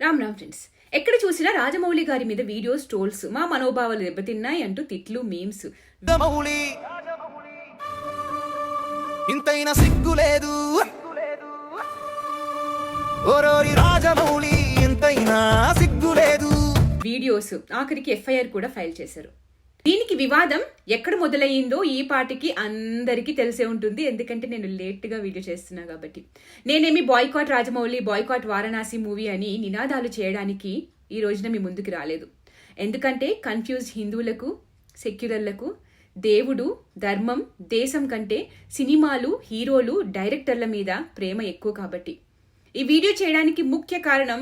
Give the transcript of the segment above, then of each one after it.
Ram Ram friends ఎక్కడ చూసినా రాజమౌళి గారి మీద వీడియోస్ ట్రోల్స్ మా మనోభావాలు దెబ్బతిన్నాయి అంటూ తిట్లు మీమ్స్. ఇంతైనా సిగ్గు లేదు. ఓరోరి రాజమౌళి ఎంతైనా సిగ్గు లేదు. వీడియోస్ ఆఖరికి ఎఫ్ఐఆర్ కూడా ఫైల్ చేశారు. దీనికి వివాదం ఎక్కడ మొదలయ్యిందో ఈ పాటికి అందరికీ తెలిసే ఉంటుంది. ఎందుకంటే నేను లేట్గా వీడియో చేస్తున్నా కాబట్టి. నేనేమి boycott Rajamouli boycott Varanasi movie అని నినాదాలు చేయడానికి ఈ రోజున మీ ముందుకు రాలేదు. ఎందుకంటే కన్ఫ్యూజ్ హిందువులకు సెక్యులర్లకు దేవుడు ధర్మం దేశం కంటే సినిమాలు హీరోలు డైరెక్టర్ల మీద ప్రేమ ఎక్కువ కాబట్టి. ఈ వీడియో చేయడానికి ముఖ్య కారణం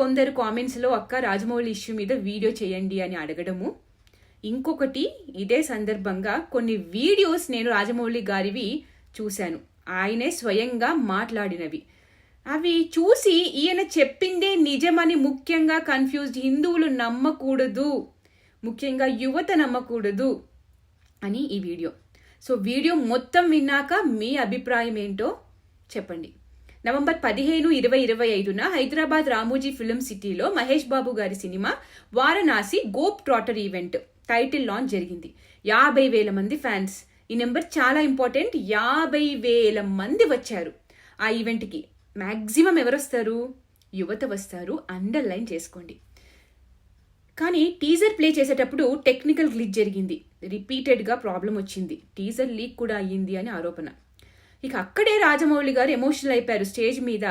కొందరు కామెంట్స్లో అక్క రాజమౌళి ఇష్యూ మీద వీడియో చేయండి అని అడగడము. ఇంకొకటి ఇదే సందర్భంగా కొన్ని వీడియోస్ నేను రాజమౌళి గారివి చూశాను. ఆయనే స్వయంగా మాట్లాడినవి. అవి చూసి ఈయన చెప్పిందే నిజమని ముఖ్యంగా కన్ఫ్యూజ్డ్ హిందువులు నమ్మకూడదు. ముఖ్యంగా యువత నమ్మకూడదు అని ఈ వీడియో. సో వీడియో మొత్తం విన్నాక మీ అభిప్రాయం ఏంటో చెప్పండి. నవంబర్ పదిహేను ఇరవై ఇరవై ఐదున హైదరాబాద్ రామోజీ ఫిలిం సిటీలో మహేష్ బాబు గారి cinema Varanasi globetrotter event. Title launch జరిగింది. యాభై వేల మంది ఫ్యాన్స్ ఈ నెంబర్ చాలా ఇంపార్టెంట్. యాభై వేల మంది వచ్చారు. ఆ ఈవెంట్కి మ్యాక్సిమం ఎవరు వస్తారు యువత వస్తారు. అండర్లైన్ చేసుకోండి. కానీ టీజర్ ప్లే చేసేటప్పుడు టెక్నికల్ గ్లిచ్ జరిగింది. రిపీటెడ్గా ప్రాబ్లం వచ్చింది. టీజర్ లీక్ కూడా అయ్యింది అని ఆరోపణ. ఇక అక్కడే రాజమౌళి గారు ఎమోషనల్ అయిపోయారు. స్టేజ్ మీద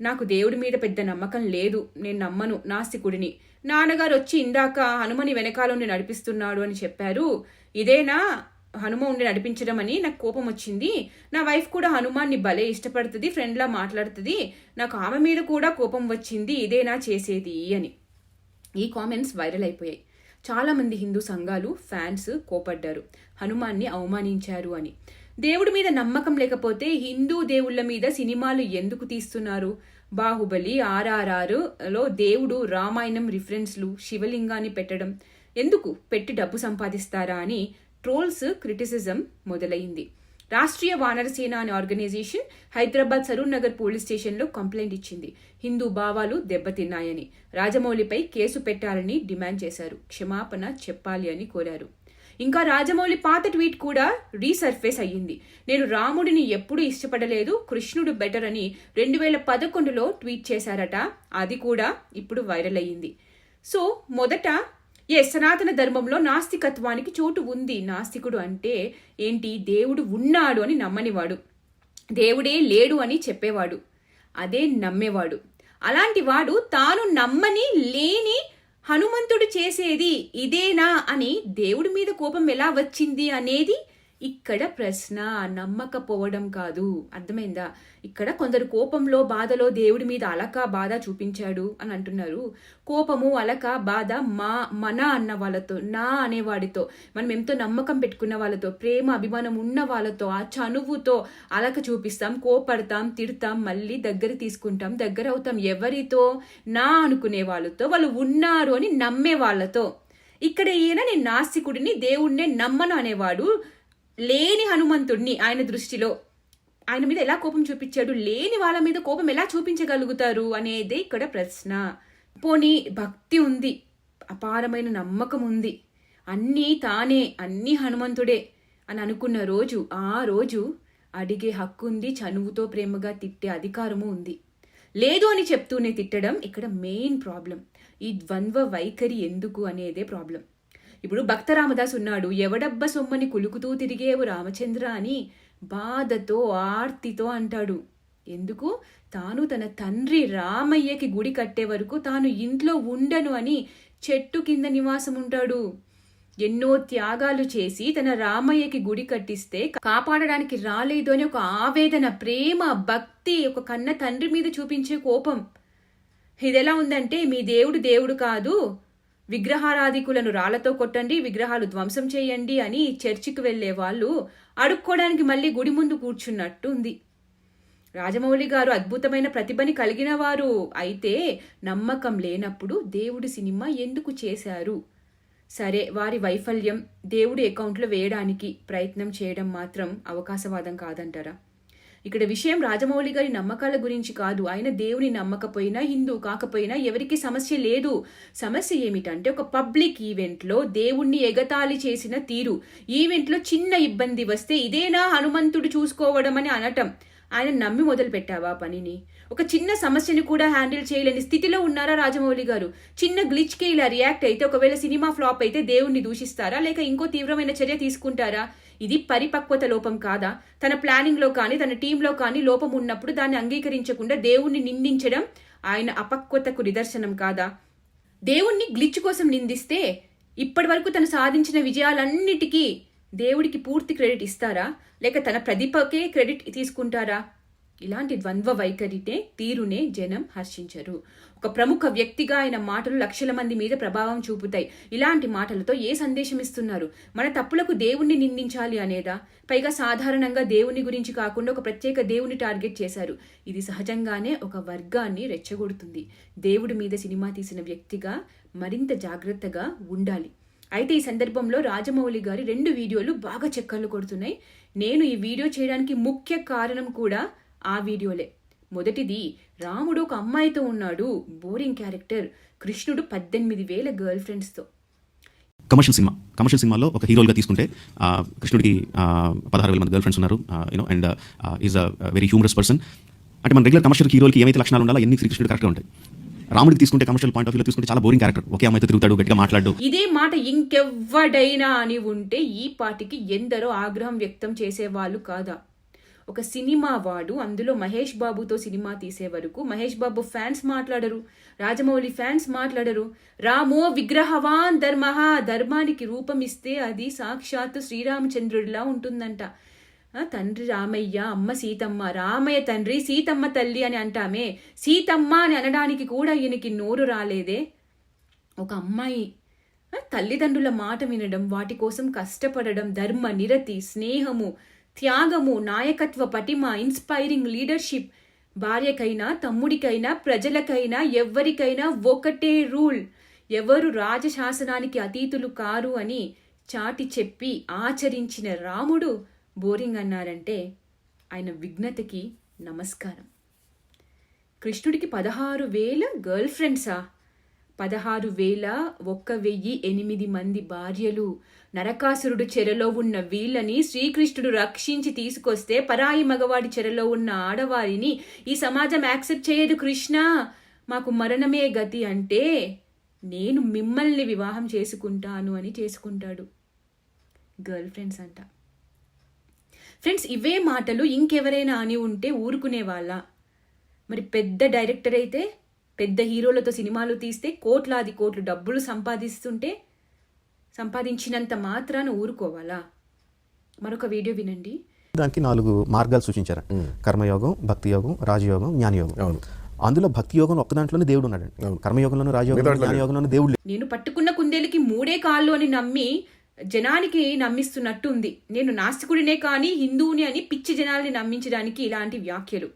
నాకు దేవుడి మీద పెద్ద నమ్మకం లేదు. నేను నమ్మను. నాస్తికుడిని. నాన్నగారు వచ్చి ఇందాక హనుమని వెనకాల నడిపిస్తున్నాడు అని చెప్పారు. ఇదేనా? హనుమ ఉండి నడిపించడం అని నాకు కోపం వచ్చింది. నా వైఫ్ కూడా హనుమాన్ని భలే ఇష్టపడుతుంది ఫ్రెండ్లా మాట్లాడుతుంది. నాకు ఆమె మీద కూడా కోపం వచ్చింది ఇదేనా చేసేది అని. ఈ కామెంట్స్ వైరల్ అయిపోయాయి. చాలామంది హిందూ సంఘాలు ఫ్యాన్స్ కోపడ్డారు. హనుమాన్ని అవమానించారు అని. దేవుడి మీద నమ్మకం లేకపోతే హిందూ దేవుళ్ళ మీద సినిమాలు ఎందుకు తీస్తున్నారు? బాహుబలి ఆర్ఆర్ఆర్లో దేవుడు రామాయణం రిఫరెన్స్లు శివలింగాన్ని పెట్టడం. ఎందుకు? పెట్టి డబ్బు సంపాదిస్తారా అని ట్రోల్స్ క్రిటిసిజం మొదలైంది. రాష్ట్రీయ వానరసేన అనే ఆర్గనైజేషన్ హైదరాబాద్ సరూర్ నగర్ పోలీస్ స్టేషన్లో కంప్లైంట్ ఇచ్చింది. హిందూ భావాలు దెబ్బతిన్నాయని. రాజమౌళిపై కేసు పెట్టాలని డిమాండ్ చేశారు. క్షమాపణ చెప్పాలి అని కోరారు. ఇంకా రాజమౌళి పాత ట్వీట్ కూడా రీసర్ఫేస్ అయ్యింది. నేను రాముడిని ఎప్పుడూ ఇష్టపడలేదు కృష్ణుడు బెటర్ అని రెండు వేల పదకొండులో ట్వీట్ చేశారట. అది కూడా ఇప్పుడు వైరల్ అయ్యింది. సో మొదట ఏ సనాతన ధర్మంలో నాస్తికత్వానికి చోటు ఉంది నాస్తికుడు అంటే ఏంటి? దేవుడు ఉన్నాడు అని నమ్మనివాడు. దేవుడే లేడు అని చెప్పేవాడు. అదే నమ్మేవాడు. అలాంటి వాడు తాను నమ్మని లేని హనుమంతుడు చేసేది ఇదేనా అని దేవుడి మీద కోపం ఎలా వచ్చింది అనేది ఇక్కడ ప్రశ్న నమ్మకపోవడం కాదు. అర్థమైందా? ఇక్కడ కొందరు కోపంలో బాధలో దేవుడి మీద అలక బాధ చూపించాడు అని అంటున్నారు. కోపము అలక బాధ మా మన అన్న వాళ్ళతో నా అనేవాడితో మనం ఎంతో నమ్మకం పెట్టుకున్న వాళ్ళతో ప్రేమ అభిమానం ఉన్న వాళ్ళతో ఆ చనువుతో అలక చూపిస్తాం కోపడతాం తిడతాం మళ్ళీ దగ్గర తీసుకుంటాం దగ్గర అవుతాం. ఎవరితో? నా అనుకునే వాళ్ళతో. వాళ్ళు ఉన్నారు అని నమ్మే వాళ్ళతో. ఇక్కడ ఈయన నేను నాస్తికుడిని దేవుడినే నమ్మను అనేవాడు లేని హనుమంతుడిని ఆయన దృష్టిలో ఆయన మీద ఎలా కోపం చూపించాడు? లేని వాళ్ళ మీద కోపం ఎలా చూపించగలుగుతారు అనేది ఇక్కడ ప్రశ్న. పోనీ భక్తి ఉంది అపారమైన నమ్మకం ఉంది. అన్నీ తానే అన్నీ హనుమంతుడే అని అనుకున్న రోజు ఆ రోజు అడిగే హక్కు ఉంది చనువుతో ప్రేమగా తిట్టే అధికారము ఉంది. లేదు అని చెప్తూనే తిట్టడం ఇక్కడ మెయిన్ ప్రాబ్లం ఈ ద్వంద్వ వైఖరి ఎందుకు అనేదే ప్రాబ్లం ఇప్పుడు భక్త రామదాస్ ఉన్నాడు. ఎవడబ్బ సొమ్మని కులుకుతూ తిరిగేవు రామచంద్ర అని బాధతో ఆర్తితో అంటాడు. ఎందుకు? తాను తన తండ్రి రామయ్యకి గుడి కట్టే వరకు తాను ఇంట్లో ఉండను అని చెట్టు కింద నివాసం ఉంటాడు ఎన్నో త్యాగాలు చేసి తన రామయ్యకి గుడి కట్టిస్తే కాపాడడానికి రాలేదు అని ఒక ఆవేదన ప్రేమ భక్తి ఒక కన్న తండ్రి మీద చూపించే కోపం. ఇదెలా ఉందంటే మీ దేవుడు దేవుడు కాదు విగ్రహారాధికులను రాళ్ళతో కొట్టండి విగ్రహాలు ధ్వంసం చేయండి అని చర్చికి వెళ్ళే వాళ్ళు అడుక్కోవడానికి మళ్ళీ గుడి ముందు కూర్చున్నట్టు ఉంది రాజమౌళి గారు అద్భుతమైన ప్రతిభని కలిగిన వారు అయితే నమ్మకం లేనప్పుడు దేవుడి సినిమా ఎందుకు చేశారు? సరే వారి వైఫల్యం దేవుడి అకౌంట్లో వేయడానికి ప్రయత్నం చేయడం మాత్రం అవకాశవాదం కాదంటారా? ఇక్కడ విషయం రాజమౌళి గారి నమ్మకాల గురించి కాదు. ఆయన దేవుని నమ్మకపోయినా హిందూ కాకపోయినా ఎవరికి సమస్య లేదు. సమస్య ఏమిటంటే ఒక పబ్లిక్ ఈవెంట్లో దేవుణ్ణి ఎగతాళి చేసిన తీరు. ఈవెంట్లో చిన్న ఇబ్బంది వస్తే ఇదేనా హనుమంతుడు చూసుకోవడం అని అనటం. ఆయన నమ్మి మొదలు పెట్టావా పనిని? ఒక చిన్న సమస్యని కూడా హ్యాండిల్ చేయలేని స్థితిలో ఉన్నారా రాజమౌళి గారు? చిన్న గ్లిచ్కి ఇలా రియాక్ట్ అయితే ఒకవేళ సినిమా ఫ్లాప్ అయితే దేవుణ్ణి దూషిస్తారా? లేక ఇంకో తీవ్రమైన చర్య తీసుకుంటారా? ఇది పరిపక్వత లోపం కాదా? తన ప్లానింగ్లో కానీ తన టీంలో కానీ లోపం ఉన్నప్పుడు దాన్ని అంగీకరించకుండా దేవుణ్ణి నిందించడం ఆయన అపక్వతకు నిదర్శనం కాదా? దేవుణ్ణి గ్లిచ్ కోసం నిందిస్తే ఇప్పటి వరకు తను సాధించిన విజయాలన్నిటికీ దేవుడికి పూర్తి క్రెడిట్ ఇస్తారా? లేక తన ప్రతిభకే క్రెడిట్ తీసుకుంటారా? ఇలాంటి ద్వంద్వ వైఖరినే తీరునే జనం హర్షించరు. ఒక ప్రముఖ వ్యక్తిగా ఆయన మాటలు లక్షల మంది మీద ప్రభావం చూపుతాయి. ఇలాంటి మాటలతో ఏ సందేశం ఇస్తున్నారు? మన తప్పులకు దేవుణ్ణి నిందించాలి అనేదా? పైగా సాధారణంగా దేవుని గురించి కాకుండా ఒక ప్రత్యేక దేవుని టార్గెట్ చేశారు. ఇది సహజంగానే ఒక వర్గాన్ని రెచ్చగొడుతుంది. దేవుడి మీద సినిమా తీసిన వ్యక్తిగా మరింత జాగ్రత్తగా ఉండాలి. అయితే ఈ సందర్భంలో రాజమౌళి గారి రెండు వీడియోలు బాగా చక్కర్లు కొడుతున్నాయి. నేను ఈ వీడియో చేయడానికి ముఖ్య కారణం కూడా ఆ వీడియోలే. మొదటిది రాముడు ఒక అమ్మాయితో ఉన్నాడు బోరింగ్ క్యారెక్టర్. కృష్ణుడు పద్దెనిమిది వేల గర్ల్ ఫ్రెండ్స్తో. Commercial cinema. కమర్షియల్ సినిమాలో ఒక హీరోలుగా తీసుకుంటే కృష్ణుడికి పదహారు వేల మంది గర్ల్ ఫ్రెండ్స్ ఉన్నారు. You know and is a very humorous person అంటే మన రెగ్యులర్ కమర్షియల్ హీరోలకి ఏమైతే లక్షణాలు ఉండాలో ఎన్ని శ్రీకృష్ణుడు కరెక్ట్గా ఉంటాయి. రాముడికి తీసుకుంటే కమర్షియల్ పాయింట్ ఆఫ్ వ్యూలో తీసుకుంటే చాలా బోరింగ్ క్యారెక్టర్ ఒకే అమ్మాయితో తిరుగుతాడు గట్టిగా మాట్లాడు. ఇదే మాట ఇంకెవ్వడైనా అని ఉంటే ఈ పాటికి ఎందరో ఆగ్రహం వ్యక్తం చేసేవాళ్ళు కాదా? ఒక సినిమా వాడు అందులో మహేష్ బాబుతో సినిమా తీసే వరకు మహేష్ బాబు ఫ్యాన్స్ మాట్లాడరు రాజమౌళి ఫ్యాన్స్ మాట్లాడరు. రామో విగ్రహవాన్ ధర్మ ధర్మానికి రూపం ఇస్తే అది సాక్షాత్తు శ్రీరామచంద్రుడిలా ఉంటుందంట. తండ్రి రామయ్య అమ్మ సీతమ్మ రామయ్య తండ్రి సీతమ్మ తల్లి అని అంటామే. సీతమ్మ అని అనడానికి కూడా ఈయనకి నోరు రాలేదే. ఒక అమ్మాయి తల్లిదండ్రుల మాట వినడం వాటి కోసం కష్టపడడం ధర్మ నిరతి స్నేహము త్యాగము నాయకత్వ పటిమ ఇన్స్పైరింగ్ లీడర్షిప్ భార్యకైనా తమ్ముడికైనా ప్రజలకైనా ఎవ్వరికైనా ఒకటే రూల్. ఎవరు రాజశాసనానికి అతీతులు కారు అని చాటి చెప్పి ఆచరించిన రాముడు బోరింగ్ అన్నారంటే ఆయన విఘ్నతకి నమస్కారం. కృష్ణుడికి పదహారు వేల గర్ల్ ఫ్రెండ్సా? పదహారు వేల ఒక్క వెయ్యి ఎనిమిది మంది భార్యలు. నరకాసురుడు చెరలో ఉన్న వీళ్ళని శ్రీకృష్ణుడు రక్షించి తీసుకొస్తే పరాయి మగవాడి చెరలో ఉన్న ఆడవారిని ఈ సమాజం యాక్సెప్ట్ చేయదు కృష్ణ. మాకు మరణమే గతి అంటే నేను మిమ్మల్ని వివాహం చేసుకుంటాను అని చేసుకుంటాడు. గర్ల్ ఫ్రెండ్స్ అంట. ఫ్రెండ్స్ ఇవే మాటలు ఇంకెవరైనా అని ఉంటే ఊరుకునే వాళ్ళ మరి పెద్ద డైరెక్టర్ అయితే పెద్ద హీరోలతో సినిమాలు తీస్తే కోట్లాది కోట్లు డబ్బులు సంపాదిస్తుంటే సంపాదించినంత మాత్రాన ఊరుకోవాలా? మరొక వీడియో వినండి. దానికి నాలుగు మార్గాలు సూచించారు. కర్మయోగం భక్తి యోగం రాజయోగం జ్ఞానయోగం. అందులో భక్తి యోగం ఒక్క దాంట్లోనే దేవుడు ఉన్నాడు కర్మయోగంలోను రాజయోగంలో జ్ఞానయోగంలోను దేవుడు లేడు. నేను పట్టుకున్న కుందేలుకి మూడే కాళ్ళు అని నమ్మి జనానికి నమ్మిస్తున్నట్టు ఉంది నేను నాస్తికుడినే కానీ హిందువుని అని పిచ్చి జనాల్ని నమ్మించడానికి ఇలాంటి వ్యాఖ్యలు.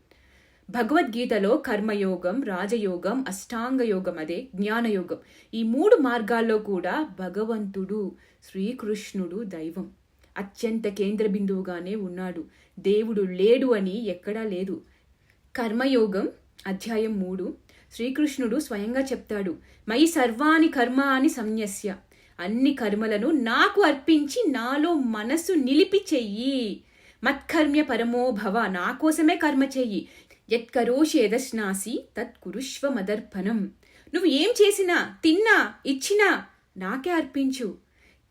భగవద్గీతలో కర్మయోగం రాజయోగం అష్టాంగ యోగం అదే జ్ఞానయోగం. ఈ మూడు మార్గాల్లో కూడా భగవంతుడు శ్రీకృష్ణుడు దైవం. అత్యంత కేంద్ర బిందువుగానే ఉన్నాడు. దేవుడు లేడు అని ఎక్కడా లేదు. కర్మయోగం అధ్యాయం మూడు. శ్రీకృష్ణుడు స్వయంగా చెప్తాడు మై సర్వాణి కర్మ అని సంన్యస్య. అన్ని కర్మలను నాకు అర్పించి నాలో మనసు నిలిపి చెయ్యి మత్కర్మ్య పరమోభవ నా కోసమే కర్మ చెయ్యి. యత్కరోషి యదశ్నాసి తత్ కురుష్వ మదర్పణం నువ్వు ఏం చేసినా తిన్నా ఇచ్చినా నాకే అర్పించు.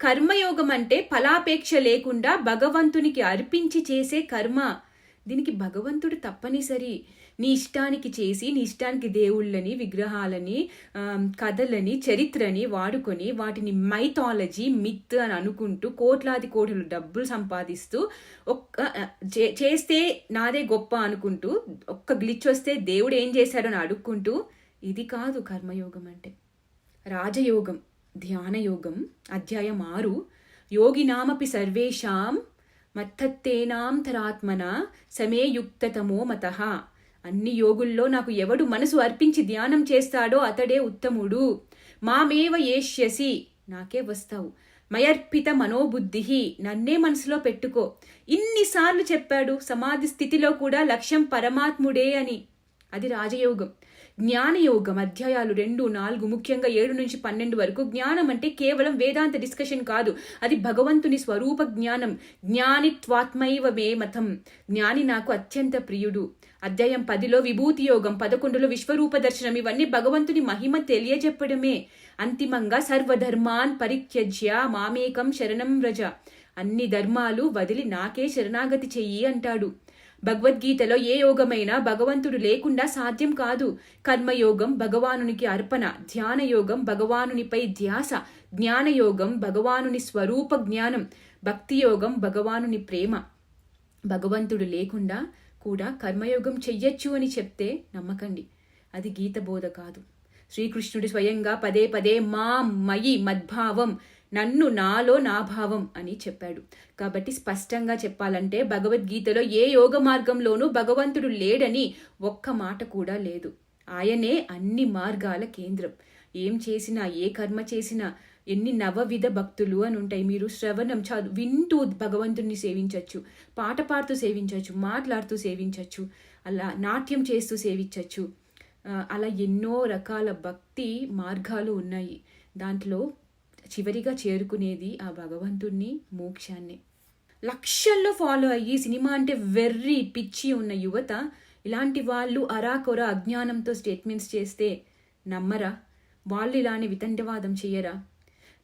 కర్మయోగం అంటే ఫలాపేక్ష లేకుండా భగవంతునికి అర్పించి చేసే కర్మ. దీనికి భగవంతుడు తప్పనిసరి. నీ ఇష్టానికి చేసి నీ ఇష్టానికి దేవుళ్ళని విగ్రహాలని కథలని చరిత్రని వాడుకొని వాటిని మైథాలజీ మిత్ అని అనుకుంటూ కోట్లాది కోట్లు డబ్బులు సంపాదిస్తూ ఒక్క చే- చేస్తే నాదే గొప్ప అనుకుంటూ ఒక్క గ్లిచ్ వస్తే దేవుడు ఏం చేశాడని అడుక్కుంటూ ఇది కాదు కర్మయోగం అంటే. రాజయోగం ధ్యానయోగం అధ్యాయం ఆరు. యోగినామపి సర్వేషాం మత్తత్తేనాంతరాత్మన సమే యుక్తతమో మత. అన్ని యోగుల్లో నాకు ఎవడు మనసు అర్పించి ధ్యానం చేస్తాడో అతడే ఉత్తముడు. మామేవ ఏష్యసి. నాకే వస్తావు. మయర్పిత మనోబుద్ధి నన్నే మనసులో పెట్టుకో. ఇన్నిసార్లు చెప్పాడు సమాధి స్థితిలో కూడా లక్ష్యం పరమాత్ముడే అని. అది రాజయోగం. జ్ఞానయోగం అధ్యాయాలు రెండు నాలుగు ముఖ్యంగా ఏడు నుంచి పన్నెండు వరకు. జ్ఞానం అంటే కేవలం వేదాంత డిస్కషన్ కాదు. అది భగవంతుని స్వరూప జ్ఞానం. జ్ఞానిత్వాత్మైవ మే మతం. జ్ఞాని నాకు అత్యంత ప్రియుడు. అధ్యాయం పదిలో విభూతి యోగం పదకొండులో విశ్వరూప దర్శనం. ఇవన్నీ భగవంతుని మహిమ తెలియజెప్పడమే. అంతిమంగా సర్వధర్మాన్ పరిత్యజ్య మామేకం శరణం రజ అన్ని ధర్మాలు వదిలి నాకే శరణాగతి చెయ్యి అంటాడు. భగవద్గీతలో ఏ యోగమైనా భగవంతుడు లేకుండా సాధ్యం కాదు. కర్మయోగం భగవానునికి అర్పణ ధ్యానయోగం భగవానునిపై ధ్యాస జ్ఞానయోగం భగవానుని స్వరూప జ్ఞానం భక్తి యోగం భగవానుని ప్రేమ. భగవంతుడు లేకుండా కూడా కర్మయోగం చెయ్యొచ్చు అని చెప్తే నమ్మకండి. అది గీత బోధ కాదు. శ్రీకృష్ణుడు స్వయంగా పదే పదే మా మయి మద్భావం నన్ను నాలో నా భావం అని చెప్పాడు. కాబట్టి స్పష్టంగా చెప్పాలంటే భగవద్గీతలో ఏ యోగ మార్గంలోనూ భగవంతుడు లేడని ఒక్క మాట కూడా లేదు. ఆయనే అన్ని మార్గాల కేంద్రం. ఏం చేసినా ఏ కర్మ చేసినా ఎన్ని నవవిధ భక్తులు అని ఉంటాయి. మీరు శ్రవణం చదువు వింటూ భగవంతుడిని సేవించవచ్చు పాట పాడుతూ సేవించవచ్చు మాట్లాడుతూ సేవించవచ్చు అలా నాట్యం చేస్తూ సేవించవచ్చు అలా ఎన్నో రకాల భక్తి మార్గాలు ఉన్నాయి. దాంట్లో చివరిగా చేరుకునేది ఆ భగవంతుణ్ణి మోక్షాన్ని. లక్షల్లో ఫాలో అయ్యి సినిమా అంటే వెర్రి పిచ్చి ఉన్న యువత ఇలాంటి వాళ్ళు అరాకొర అజ్ఞానంతో స్టేట్మెంట్స్ చేస్తే నమ్మరా? వాళ్ళు ఇలానే వితండవాదం చెయ్యరా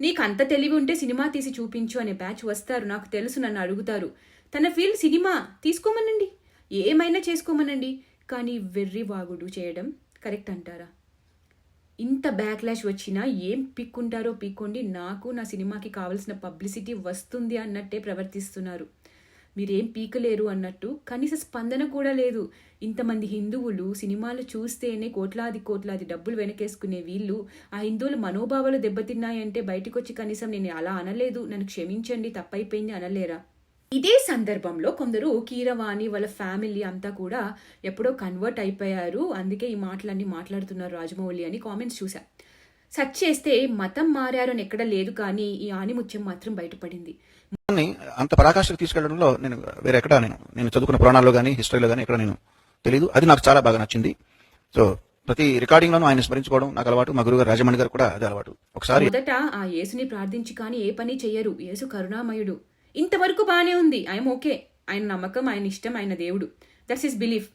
నీకు అంత తెలివి ఉంటే సినిమా తీసి చూపించు అనే బ్యాచ్ వస్తారు నాకు తెలుసు నన్ను అడుగుతారు. తన ఫీల్డ్ సినిమా తీసుకోమనండి? ఏమైనా చేసుకోమనండి? కానీ వెర్రి వాగుడు చేయడం కరెక్ట్ అంటారా? ఇంత బ్యాక్లాష్ వచ్చినా ఏం పీక్కుంటారో పీక్కోండి నాకు నా సినిమాకి కావాల్సిన పబ్లిసిటీ వస్తుంది అన్నట్టే ప్రవర్తిస్తున్నారు. మీరేం పీకలేరు అన్నట్టు కనీస స్పందన కూడా లేదు. ఇంతమంది హిందువులు సినిమాలు చూస్తేనే కోట్లాది కోట్లాది డబ్బులు వెనకేసుకునే వీళ్ళు ఆ హిందువుల మనోభావాలు దెబ్బతిన్నాయంటే బయటకు వచ్చి కనీసం నేను అలా అనలేదు నన్ను క్షమించండి తప్పైపోయింది అనలేరా? ఇదే సందర్భంలో కొందరు కీరవాణి వాళ్ళ ఫ్యామిలీ అంతా కూడా ఎప్పుడో కన్వర్ట్ అయిపోయారు. అందుకే ఈ మాటలన్నీ మాట్లాడుతున్నారు రాజమౌళి అని కామెంట్స్ చూసా సెర్చ్ చేస్తే మతం మారారు అని ఎక్కడ లేదు కానీ ఈ ఆనిముత్యం మాత్రం బయటపడింది. అంత పరాకాష్ఠకు తీసుకెళ్ళడంలో నేను వేరే ఎక్కడ నేను నేను చదువుకున్న పురాణాల్లో కానీ హిస్టరీలో కానీ ఎక్కడ నేను తెలియదు అది నాకు చాలా బాగా నచ్చింది. సో ప్రతి రికార్డింగ్ లోనూ ఆయన స్మరించుకోవడం నాకు అలవాటు. మా గురుగారు రాజమణి గారు కూడా అదే అలవాటు. ఒకసారి మొదట ఆ యేసుని ప్రార్థించి కానీ ఏ పని చెయ్యరు. యేసు కరుణామయుడు. ఇంతవరకు బాగానే ఉంది. I'm okay. ఆయన నమ్మకం ఆయన ఇష్టం ఆయన దేవుడు. That's his belief.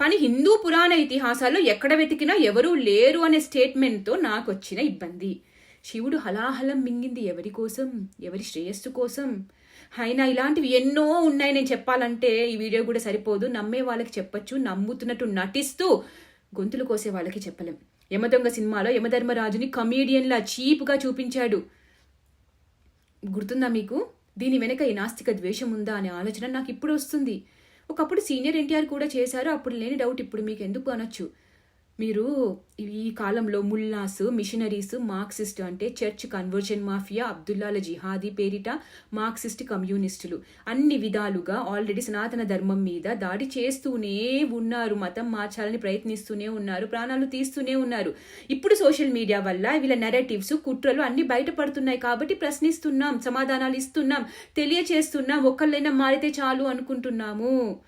కానీ హిందూ పురాణ ఇతిహాసాల్లో ఎక్కడ వెతికినా ఎవరూ లేరు అనే స్టేట్మెంట్తో నాకు వచ్చిన ఇబ్బంది. శివుడు హలాహలం మింగింది ఎవరి కోసం? ఎవరి శ్రేయస్సు కోసం? అయినా ఇలాంటివి ఎన్నో ఉన్నాయి నేను చెప్పాలంటే. ఈ వీడియో కూడా సరిపోదు. నమ్మే వాళ్ళకి చెప్పచ్చు నమ్ముతున్నట్టు నటిస్తూ గొంతులు కోసే వాళ్ళకి చెప్పలేం. యమదొంగ సినిమాలో యమధర్మరాజుని కమీడియన్లా చీప్గా చూపించాడు. గుర్తుందా మీకు? దీని వెనక ఈ నాస్తిక ద్వేషం ఉందా అనే ఆలోచన నాకు ఇప్పుడు వస్తుంది. ఒకప్పుడు సీనియర్ ఎన్టీఆర్ కూడా చేశారు అప్పుడు లేని డౌట్ ఇప్పుడు మీకు ఎందుకు అనొచ్చు? మీరు ఈ కాలంలో ముల్లాస్ మిషనరీస్ మార్క్సిస్ట్ అంటే చర్చ్ కన్వర్జన్ మాఫియా అబ్దుల్లాల జిహాదీ పేరిట మార్క్సిస్ట్ కమ్యూనిస్టులు అన్ని విధాలుగా ఆల్రెడీ సనాతన ధర్మం మీద దాడి చేస్తూనే ఉన్నారు మతం మార్చాలని ప్రయత్నిస్తూనే ఉన్నారు ప్రాణాలు తీస్తూనే ఉన్నారు. ఇప్పుడు సోషల్ మీడియా వల్ల వీళ్ళ నెరేటివ్స్ కుట్రలు అన్ని బయటపడుతున్నాయి కాబట్టి ప్రశ్నిస్తున్నాం సమాధానాలు ఇస్తున్నాం తెలియచేస్తున్నాం ఒక్కళ్ళైనా మారితే చాలు అనుకుంటున్నాము.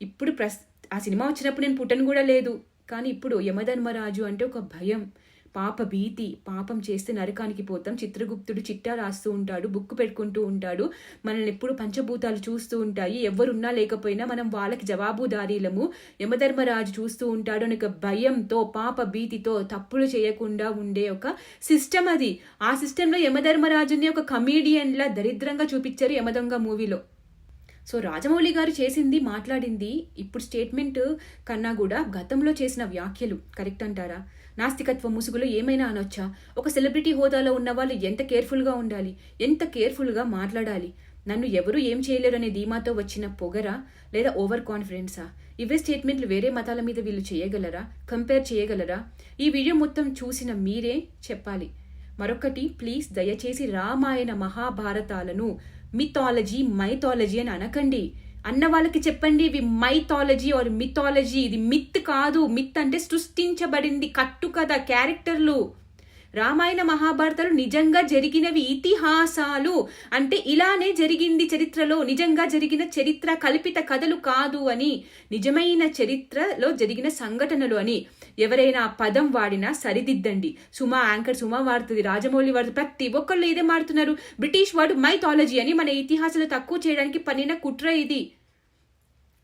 ఇప్పుడు ప్రస్ ఆ సినిమా వచ్చినప్పుడు నేను పుట్టను కూడా లేదు. కానీ ఇప్పుడు యమధర్మరాజు అంటే ఒక భయం. పాప భీతి పాపం చేస్తే నరకానికి పోతాం. చిత్రగుప్తుడు చిట్టా రాస్తూ ఉంటాడు బుక్ పెట్టుకుంటూ ఉంటాడు. మనల్ని ఎప్పుడు పంచభూతాలు చూస్తూ ఉంటాయి. ఎవరున్నా లేకపోయినా మనం వాళ్ళకి జవాబుదారీలము. యమధర్మరాజు చూస్తూ ఉంటాడు అని ఒక భయంతో పాప భీతితో తప్పులు చేయకుండా ఉండే ఒక సిస్టమ్ అది. ఆ సిస్టంలో యమధర్మరాజుని ఒక కమీడియన్లా దరిద్రంగా చూపించారు యమదొంగ మూవీలో. సో రాజమౌళి గారు చేసింది మాట్లాడింది ఇప్పుడు స్టేట్మెంట్ కన్నా కూడా గతంలో చేసిన వ్యాఖ్యలు కరెక్ట్ అంటారా? నాస్తికత్వ ముసుగులో ఏమైనా అనొచ్చా? ఒక సెలబ్రిటీ హోదాలో ఉన్న వాళ్ళు ఎంత కేర్ఫుల్గా ఉండాలి? ఎంత కేర్ఫుల్గా మాట్లాడాలి? నన్ను ఎవరు ఏం చేయలేరు అనే ధీమాతో వచ్చిన పొగరా లేదా ఓవర్ కాన్ఫిడెన్సా ఇవే స్టేట్మెంట్లు వేరే మతాల మీద వీళ్ళు చేయగలరా? కంపేర్ చేయగలరా? ఈ వీడియో మొత్తం చూసిన మీరే చెప్పాలి. మరొకటి ప్లీజ్ దయచేసి రామాయణ మహాభారతాలను మిథాలజీ మైథాలజీ అని అనకండి. అన్న వాళ్ళకి చెప్పండి ఇవి మైథాలజీ ఆర్ మిథాలజీ ఇది మిత్ కాదు. మిత్ అంటే సృష్టించబడింది కట్టు కథ క్యారెక్టర్లు రామాయణ మహాభారతాలు నిజంగా జరిగినవి ఇతిహాసాలు. అంటే ఇలానే జరిగింది చరిత్రలో. నిజంగా జరిగిన చరిత్ర కల్పిత కథలు కాదు అని నిజమైన చరిత్రలో జరిగిన సంఘటనలు అని ఎవరైనా ఆ పదం వాడినా సరిదిద్దండి. సుమా యాంకర్ సుమా వాడుతుంది రాజమౌళి వాడుతుంది ప్రతి ఒక్కళ్ళు ఇదే మారుతున్నారు. బ్రిటిష్ వాడు మైథాలజీ అని మన ఇతిహాసాలు తక్కువ చేయడానికి పనిన కుట్ర ఇది.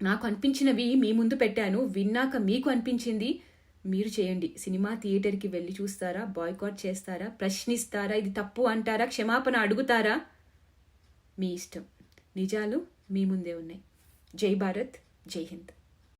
నాకు అనిపించినవి మీ ముందు పెట్టాను. విన్నాక మీకు అనిపించింది. మీరు చేయండి. సినిమా థియేటర్కి వెళ్ళి చూస్తారా? బాయ్కాట్ చేస్తారా? ప్రశ్నిస్తారా? ఇది తప్పు అంటారా? క్షమాపణ అడుగుతారా? మీ ఇష్టం. నిజాలు మీ ముందే ఉన్నాయి. జై భారత్ జై హింద్.